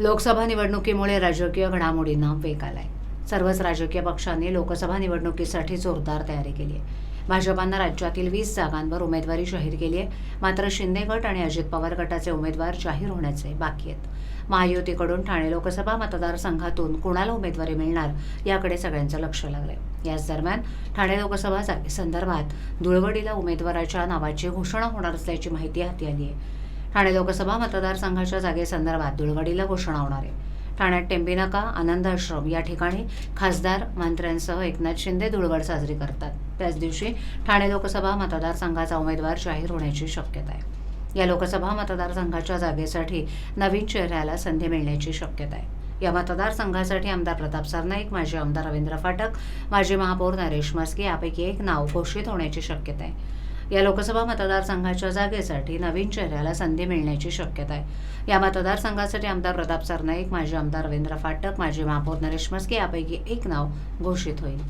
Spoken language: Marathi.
लोकसभा निवडणुकीमुळे राजकीय घडामोडींना वेग आलाय सर्वच राजकीय पक्षांनी लोकसभा निवडणुकीसाठी जोरदार तयारी केली आहे. भाजपानं राज्यातील वीस जागांवर उमेदवारी जाहीर केली आहे. मात्र शिंदे गट आणि अजित पवार गटाचे उमेदवार जाहीर होण्याचे बाकी आहेत. महायुतीकडून ठाणे लोकसभा मतदारसंघातून कुणाला उमेदवारी मिळणार याकडे सगळ्यांचं लक्ष लागलंय. याच दरम्यान ठाणे लोकसभा जागेसंदर्भात धुळवडीला उमेदवाराच्या नावाची घोषणा होणार असल्याची माहिती हाती आली आहे. ठाणे लोकसभा मतदारसंघाच्या जागेसंदर्भात धुळवडीला घोषणा होणार आहे. ठाण्यात टेंबिनाका आनंद आश्रम या ठिकाणी खासदार मंत्र्यांसह एकनाथ शिंदे धुळवड साजरी करतात. त्याच दिवशी ठाणे लोकसभा मतदारसंघाचा उमेदवार जाहीर होण्याची शक्यता आहे. या लोकसभा मतदारसंघाच्या जागेसाठी नवीन चेहऱ्याला संधी मिळण्याची शक्यता आहे. या मतदारसंघासाठी आमदार प्रताप सरनाईक माजी आमदार रवींद्र फाटक माजी महापौर नरेश मस्के यापैकी एक नाव घोषित होण्याची शक्यता आहे. या लोकसभा मतदारसंघाच्या जागेसाठी नवीन चेहऱ्याला संधी मिळण्याची शक्यता आहे. या मतदारसंघासाठी आमदार प्रताप सरनाईक माजी आमदार रवींद्र फाटक माजी महापौर नरेश मस्के यापैकी एक नाव घोषित होईल.